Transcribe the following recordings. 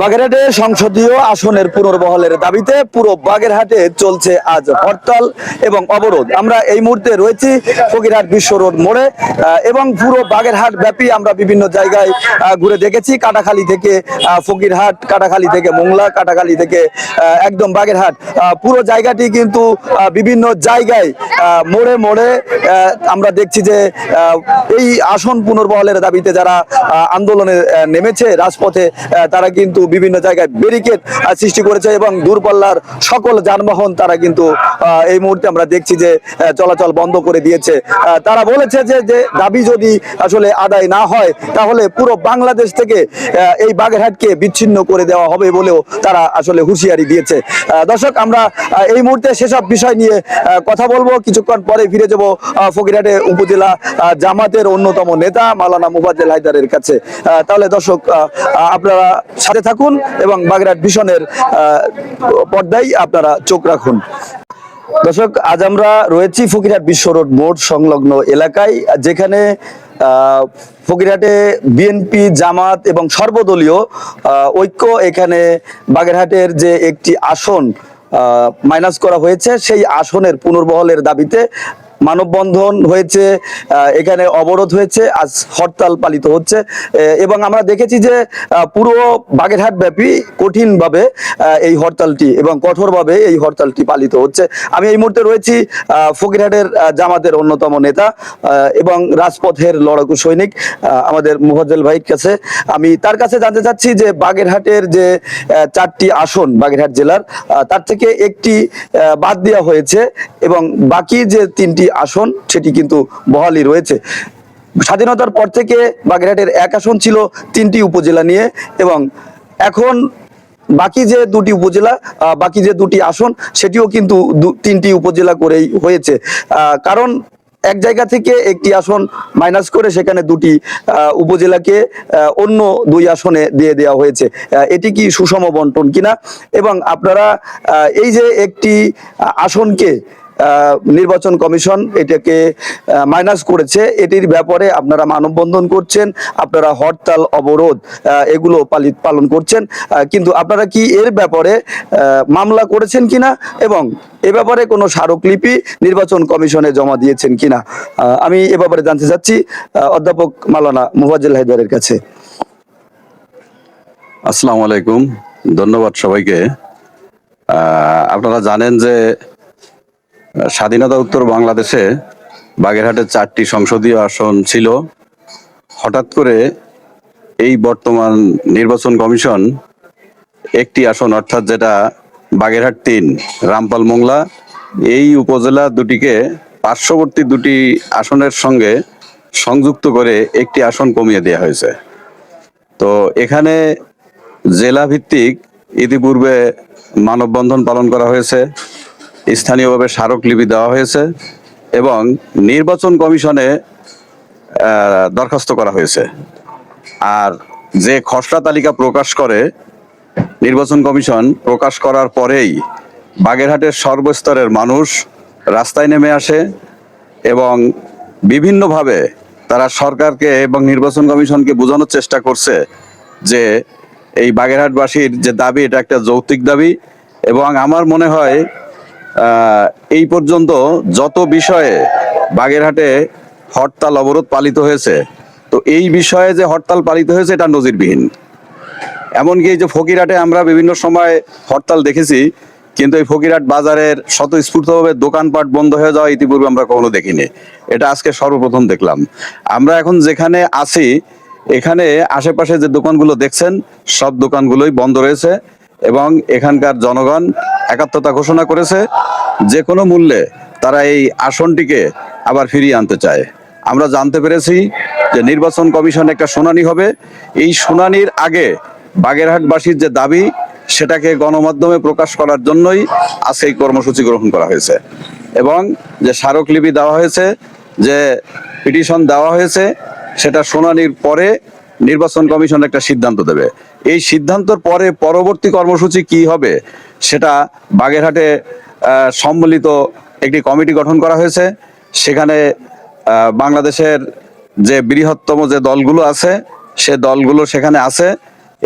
বাগেরহাটে সংসদীয় আসনের পুনর্বহলের দাবিতে পুরো বাগেরহাটে চলছে আজ হরতাল এবং অবরোধ। আমরা এই মুহূর্তে রয়েছি ফকিরহাট বিশ্ব রোড মোড়ে এবং পুরো বাগেরহাট ব্যাপী আমরা বিভিন্ন জায়গায় ঘুরে দেখেছি। কাটাখালী থেকে ফকিরহাট, কাটাখালী থেকে মোংলা, কাটাখালী থেকে একদম বাগেরহাট। পুরো জায়গাটি কিন্তু বিভিন্ন জায়গায় মোড়ে মোড়ে আমরা দেখছি যে এই আসন পুনর্বহলের দাবিতে যারা আন্দোলনে নেমেছে রাজপথে তারা তারা কিন্তু বিভিন্ন জায়গায় ব্যারিকেড সৃষ্টি করেছে এবং দূরপাল্লার সকল যানবাহন তারা কিন্তু এই মুহূর্তে আমরা দেখছি যে চলাচল বন্ধ করে দিয়েছে। তারা বলেছে যে যে দাবি যদি আসলে আদায় না হয়, তাহলে পুরো বাংলাদেশ থেকে এই বাগেরহাটকে বিচ্ছিন্ন করে দেওয়া হবে বলেও তারা আসলে হুঁশিয়ারি দিয়েছে। দর্শক, আমরা এই মুহূর্তে সেসব বিষয় নিয়ে কথা বলব। কিছুক্ষণ পরে ফিরে যাব ফকিরহাটে উপজেলা জামাতের অন্যতম নেতা মালানা মুফাজ্জেল হায়দারের কাছে। তাহলে দর্শক আপনারা সাথে থাকুন এবং বাগেরহাট ভীষণের পর্দায় আপনারা চোখ রাখুন। দর্শক, আজ আমরা রয়েছি ফকিরহাট বিশ্ব রোড মোড় সংলগ্ন এলাকায়, যেখানে ফকিরহাটে বিএনপি জামাত এবং সর্বদলীয় ঐক্য এখানে বাগেরহাটের যে একটি আসন মাইনাস করা হয়েছে, সেই আসনের পুনর্বহলের দাবিতে মানববন্ধন হয়েছে এখানে অবরোধ হয়েছে, আজ হরতাল পালিত হচ্ছে। এবং আমরা দেখেছি যে পুরো বাগেরহাট ব্যাপী কঠিনভাবে এই হরতালটি এবং কঠোরভাবে এই হরতালটি পালিত হচ্ছে। আমি এই মুহূর্তে রয়েছি ফকিরহাটের জামাতের অন্যতম নেতা এবং রাজপথের লড়াকু সৈনিক আমাদের মুফাজ্জল ভাইয়ের কাছে। আমি তার কাছে জানতে চাচ্ছি যে, বাগেরহাটের যে চারটি আসন বাগেরহাট জেলার তার থেকে একটি বাদ দেওয়া হয়েছে এবং বাকি যে তিনটি আসন, সেটি কিন্তু বহালি রয়েছে। স্বাধীনতার পর থেকে বাগেরহাটের এক আসন ছিল তিনটি উপজেলা নিয়ে এবং এখন বাকি যে দুটি উপজেলা বাকি যে দুটি আসন, সেটিও কিন্তু তিনটি উপজেলা করেই হয়েছে। কারণ এক জায়গা থেকে একটি আসন মাইনাস করে সেখানে দুটি উপজেলাকে অন্য দুই আসনে দিয়ে দেওয়া হয়েছে। এটি কি সুষম বন্টন কিনা? এবং আপনারা এই যে একটি আসনকে নির্বাচন কমিশন এটাকে মাইনাস করেছে। এটির ব্যাপারে আপনারা মানববন্ধন করছেন, আপনারা হরতাল, অবরোধ এগুলো পালিত পালন করছেন। কিন্তু আপনারা কি এর ব্যাপারে মামলা করেছেন কিনা এবং এ ব্যাপারে কোনো স্মারকলিপি নির্বাচন কমিশনে জমা দিয়েছেন কিনা? আমি এ ব্যাপারে জানতে চাচ্ছি অধ্যাপক মালানা মুফাজ্জল হায়দারের কাছে। আসসালামু আলাইকুম। ধন্যবাদ সবাইকে। আপনারা জানেন যে স্বাধীনতা উত্তর বাংলাদেশে বাগেরহাটের চারটি সংসদীয় আসন ছিল। হঠাৎ করে এই বর্তমান নির্বাচন কমিশন একটি আসন, অর্থাৎ যেটা বাগেরহাট তিন, রামপাল মোংলা, এই উপজেলা দুটিকে পার্শ্ববর্তী দুটি আসনের সঙ্গে সংযুক্ত করে একটি আসন কমিয়ে দেওয়া হয়েছে। তো এখানে জেলা ভিত্তিক ইতিপূর্বে মানববন্ধন পালন করা হয়েছে। স্থানীয়ভাবে স্মারকলিপি দেওয়া হয়েছে এবং নির্বাচন কমিশনে দরখাস্ত করা হয়েছে। আর যে খসড়া তালিকা প্রকাশ করে, নির্বাচন কমিশন প্রকাশ করার পরেই বাগেরহাটের সর্বস্তরের মানুষ রাস্তায় নেমে আসে এবং বিভিন্নভাবে তারা সরকারকে এবং নির্বাচন কমিশনকে বোঝানোর চেষ্টা করছে যে এই বাগেরহাটবাসীর যে দাবি, এটা একটা যৌক্তিক দাবি এবং আমার মনে হয় এই পর্যন্ত যত বিষয়ে বাগেরহাটে হরতাল অবরোধ পালিত হয়েছে, তো এই বিষয়ে যে হরতাল পালিত হয়েছে, এটা নজিরবিহীন। এমনকি এই যে ফকিরহাটে আমরা বিভিন্ন সময় হরতাল দেখেছি, কিন্তু এই ফকিরহাট বাজারের স্বতঃস্ফূর্তভাবে দোকানপাট বন্ধ হয়ে যাওয়া ইতিপূর্বে আমরা কখনো দেখিনি। এটা আজকে সর্বপ্রথম দেখলাম। আমরা এখন যেখানে আছি, এখানে আশেপাশে যে দোকানগুলো দেখছেন, সব দোকানগুলোই বন্ধ রয়েছে এবং এখানকার জনগণ একাত্মতা ঘোষণা করেছে, যে কোনো মূল্যে তারা এই আসনটিকে আবার ফিরিয়ে আনতে চায়। আমরা জানতে পেরেছি যে নির্বাচন কমিশন একটা শুনানি হবে। এই শুনানির আগে বাগেরহাটবাসীর যে দাবি, সেটাকে গণমাধ্যমে প্রকাশ করার জন্যই আজকে এই কর্মসূচি গ্রহণ করা হয়েছে। এবং যে স্মারকলিপি দেওয়া হয়েছে, যে পিটিশন দেওয়া হয়েছে, সেটা শুনানির পরে নির্বাচন কমিশন একটা সিদ্ধান্ত দেবে। এই সিদ্ধান্তর পরে পরবর্তী কর্মসূচি কি হবে, সেটা বাগেরহাটে সম্মিলিত একটি কমিটি গঠন করা হয়েছে। সেখানে বাংলাদেশের যে বৃহত্তম যে দলগুলো আছে, সে দলগুলো সেখানে আছে।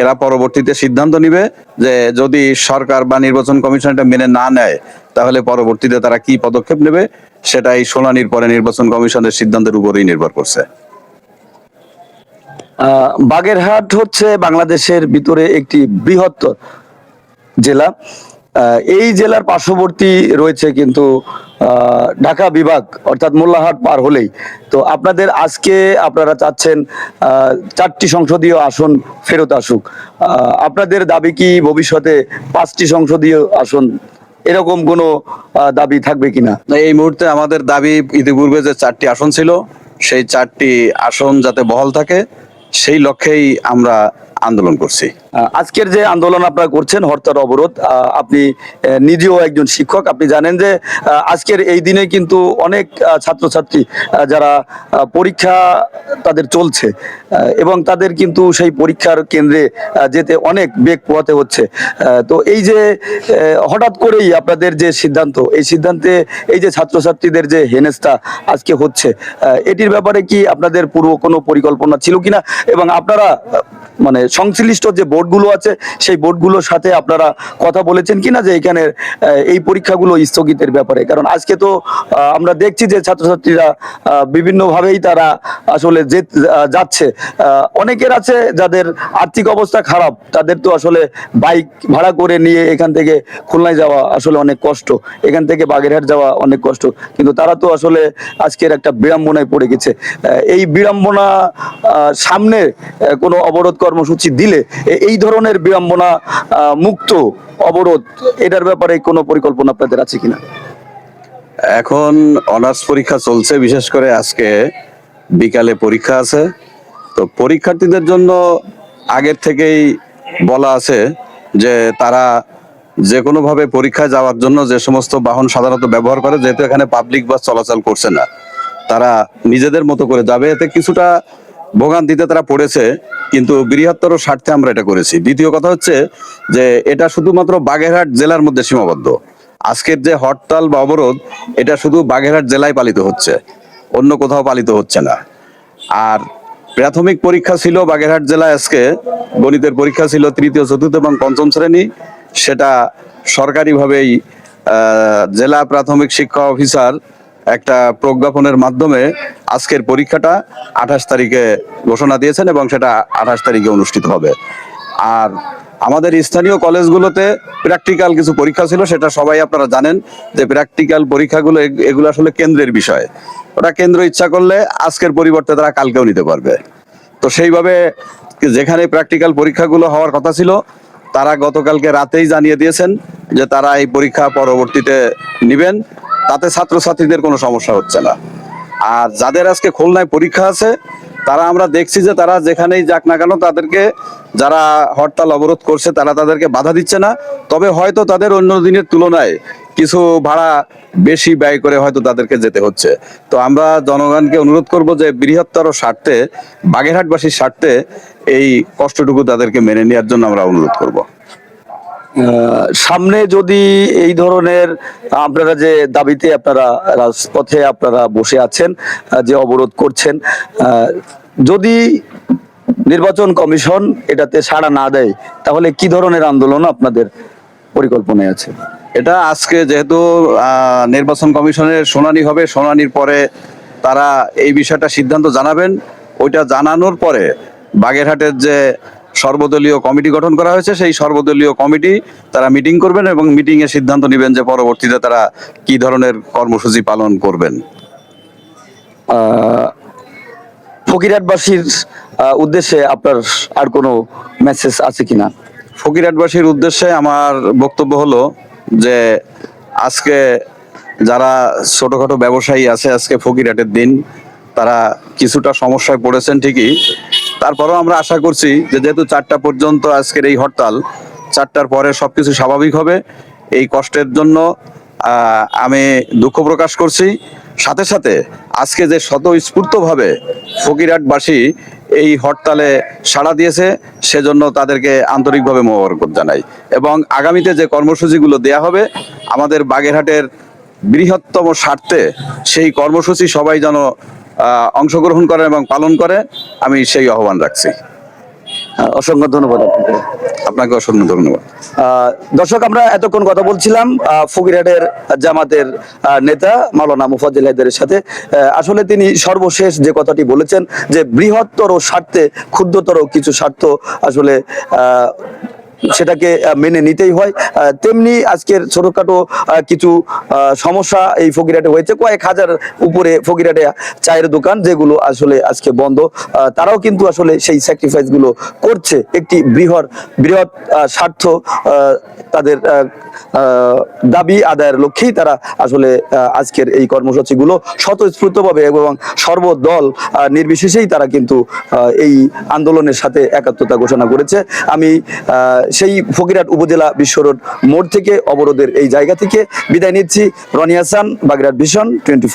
এরা পরবর্তীতে সিদ্ধান্ত নিবে যে যদি সরকার বা নির্বাচন কমিশন এটা মেনে না নেয়, তাহলে পরবর্তীতে তারা কি পদক্ষেপ নেবে, সেটাই শুনানির পরে নির্বাচন কমিশনের সিদ্ধান্তের উপরেই নির্ভর করছে। বাগেরহাট হচ্ছে বাংলাদেশের ভিতরে একটি বৃহত্তর জেলা। এই জেলার পার্শ্ববর্তী রয়েছে কিন্তু ঢাকা বিভাগ, অর্থাৎ মোল্লাহাট পার হলেই। তো আপনাদের আজকে আপনারা চাচ্ছেন চারটি সংসদীয় আসন ফেরত আসুক। আপনাদের দাবি কি ভবিষ্যতে পাঁচটি সংসদীয় আসন এরকম কোনো দাবি থাকবে কিনা? এই মুহূর্তে আমাদের দাবি ইতিপূর্বে যে চারটি আসন ছিল, সেই চারটি আসন যাতে বহাল থাকে সেই লক্ষ্যেই আমরা আন্দোলন করছি। আজকের যে আন্দোলন আপনারা করছেন, হরতাল অবরোধ আপনি নিজেও একজন শিক্ষক। আপনি জানেন যে আজকের এই দিনে কিন্তু অনেক ছাত্রছাত্রী যারা পরীক্ষা তাদের চলছে এবং তাদের কিন্তু সেই পরীক্ষার কেন্দ্রে যেতে অনেক বেগ পোহাতে হচ্ছে। তো এই যে হঠাৎ করেই আপনাদের যে সিদ্ধান্ত, এই সিদ্ধান্তে এই যে ছাত্রছাত্রীদের যে হেনস্থা আজকে হচ্ছে এটির ব্যাপারে কি আপনাদের পূর্ব কোনো পরিকল্পনা ছিল কিনা? এবং আপনারা মানে সংশ্লিষ্ট যে বোর্ডগুলো আছে, সেই বোর্ডগুলোর সাথে আপনারা কথা বলেছেন কিনা যে এখানে এই পরীক্ষাগুলো স্থগিতের ব্যাপারে। কারণ আজকে তো আমরা দেখছি যে ছাত্রছাত্রীরা বিভিন্নভাবেই তারা আসলে যে- যাচ্ছে। অনেকের আছে যাদের আর্থিক অবস্থা খারাপ, তাদের তো আসলে বাইক ভাড়া করে নিয়ে এখান থেকে খুলনায় যাওয়া আসলে অনেক কষ্ট। এখান থেকে বাগেরহাট যাওয়া অনেক কষ্ট। কিন্তু তারা তো আসলে আজকের একটা বিড়ম্বনায় পড়ে গেছে। এই বিড়ম্বনা সামনে কোনো অবরোধ কর্মসূচি দিলে এই ধরনের বিড়ম্বনা মুক্ত অবরোধ, এটার ব্যাপারে কোনো পরিকল্পনা আপনাদের আছে কিনা? এখন অনার্স পরীক্ষা চলছে, বিশেষ করে আজকে বিকালে পরীক্ষা আছে। তো পরীক্ষার্থীদের জন্য আগের থেকেই বলা আছে যে তারা যে কোনো ভাবে পরীক্ষায় যাওয়ার জন্য যে সমস্ত বাহন সাধারণত ব্যবহার করে, যেহেতু এখানে পাবলিক বাস চলাচল করছে না, তারা নিজেদের মতো করে যাবে। এতে কিছুটা ভোগান্তিতে তারা পড়েছে, কিন্তু বৃহত্তর স্বার্থে আমরা এটা করেছি। দ্বিতীয় কথা হচ্ছে যে এটা শুধুমাত্র বাগেরহাট জেলার মধ্যে সীমাবদ্ধ। আজকের যে হরতাল বা অবরোধ, এটা শুধু বাগেরহাট জেলায় পালিত হচ্ছে, অন্য কোথাও পালিত হচ্ছে না। আর প্রাথমিক পরীক্ষা ছিল বাগেরহাট জেলায় আজকে, গণিতের পরীক্ষা ছিল তৃতীয়, চতুর্থ এবং পঞ্চম শ্রেণি। সেটা সরকারিভাবেই জেলা প্রাথমিক শিক্ষা অফিসার একটা প্রজ্ঞাপনের মাধ্যমে আজকের পরীক্ষাটা আঠাশ তারিখে ঘোষণা দিয়েছেন এবং সেটা আঠাশ তারিখে অনুষ্ঠিত হবে। আর আমাদের স্থানীয় কলেজগুলোতে প্র্যাকটিক্যাল কিছু পরীক্ষা ছিল, সেটা সবাই আপনারা জানেন যে প্র্যাকটিক্যাল পরীক্ষাগুলো এগ- এগুলো আসলে কেন্দ্রের বিষয়। ওটা কেন্দ্র ইচ্ছা করলে আজকের পরিবর্তে তারা কালকেও নিতে পারবে। তো সেইভাবে যেখানে প্র্যাকটিক্যাল পরীক্ষাগুলো হওয়ার কথা ছিল, তারা গতকালকে রাতেই জানিয়ে দিয়েছেন যে তারা এই পরীক্ষা পরবর্তীতে নিবেন। তাতে ছাত্রছাত্রীদের কোনো সমস্যা হচ্ছে না। আর যাদের আজকে খুলনায় পরীক্ষা আছে, তারা আমরা দেখছি যে তারা যেখানেই যাক না কেন তাদেরকে যারা হরতাল অবরোধ করছে, তারা তাদেরকে বাধা দিচ্ছে না। তবে হয়তো তাদের অন্য দিনের তুলনায় কিছু ভাড়া বেশি ব্যয় করে হয়তো তাদেরকে যেতে হচ্ছে। তো আমরা জনগণকে অনুরোধ করব যে বৃহত্তর স্বার্থে, বাগেরহাটবাসীর স্বার্থে এই কষ্টটুকু তাদেরকে মেনে নেওয়ার জন্য আমরা অনুরোধ করব। সামনে যদি এই ধরনের আপনারা যে দাবিতে আপনারা রাজপথে আপনারা বসে আছেন যে অবরোধ করছেন যদি নির্বাচন কমিশন এটাতে সাড়া না দেয়, তাহলে কি ধরনের আন্দোলন আপনাদের পরিকল্পনায় আছে? এটা আজকে যেহেতু নির্বাচন কমিশনের শুনানি হবে, শুনানির পরে তারা এই বিষয়টা সিদ্ধান্ত জানাবেন। ওইটা জানানোর পরে বাগেরহাটের যে সর্বদলীয় কমিটি গঠন করা হয়েছে। সেই সর্বদলীয় কমিটি তারা মিটিং করবেন এবং মিটিং এ সিদ্ধান্ত নেবেন যে পরবর্তীতে তারা কি ধরনের কর্মসূচি পালন করবেন। আহ, ফকিরহাটবাসীর উদ্দেশ্যে আপনার আর কোনো মেসেজ আছে কিনা? ফকিরহাটবাসীর উদ্দেশ্যে আমার বক্তব্য হলো যে আজকে যারা ছোটখাটো ব্যবসায়ী আছে আজকে ফকিরহাটের দিন তারা কিছুটা সমস্যায় পড়েছেন ঠিকই। তারপরেও আমরা আশা করছি যে যেহেতু চারটা পর্যন্ত আজকের এই হরতাল, চারটার পরে সবকিছু স্বাভাবিক হবে। এই কষ্টের জন্য আমি দুঃখ প্রকাশ করছি। সাথে সাথে আজকে যে স্বতঃস্ফূর্তভাবে ফকিরহাটবাসী এই হরতালে সাড়া দিয়েছে, সেজন্য তাদেরকে আন্তরিকভাবে মোবারকবাদ জানাই। এবং আগামীতে যে কর্মসূচিগুলো দেয়া হবে, আমাদের বাগেরহাটের বৃহত্তম স্বার্থে সেই কর্মসূচি সবাই যেন অংশগ্রহণ করেন এবং পালন করে আমি সেই আহ্বান রাখছি। অসংখ্য ধন্যবাদ আপনাকে। অসংখ্য ধন্যবাদ। দর্শক আমরা এতক্ষণ কথা বলছিলাম ফকিরহাটের জামাতের নেতা মাওলানা মুফাজ্জল হায়দারের সাথে আসলে তিনি সর্বশেষ যে কথাটি বলেছেন যে বৃহত্তর স্বার্থে ক্ষুদ্রতর কিছু স্বার্থ আসলে আহ, সেটাকে মেনে নিতেই হয়। তেমনি আজকের ছোটখাটো কিছু সমস্যা এই ফকিরহাটে হয়েছে। কয়েক হাজার উপরে ফকিরহাটে চায়ের দোকান যেগুলো আসলে আজকে বন্ধ। তারাও কিন্তু আসলে সেই স্যাক্রিফাইসগুলো করছে। একটি বৃহৎ বৃহৎ স্বার্থ তাদের দাবি আদায়ের লক্ষ্যেই তারা আসলে আজকের এই কর্মসূচিগুলো স্বতঃস্ফূর্তভাবে এবং সর্বদল নির্বিশেষেই তারা কিন্তু এই আন্দোলনের সাথে একাত্মতা ঘোষণা করেছে। আমি সেই ফকিরহাট উপজেলা বিশ্ব রোড মোড় থেকে অবরোধের এই জায়গা থেকে বিদায় নিচ্ছি। Roni Hasan vision twenty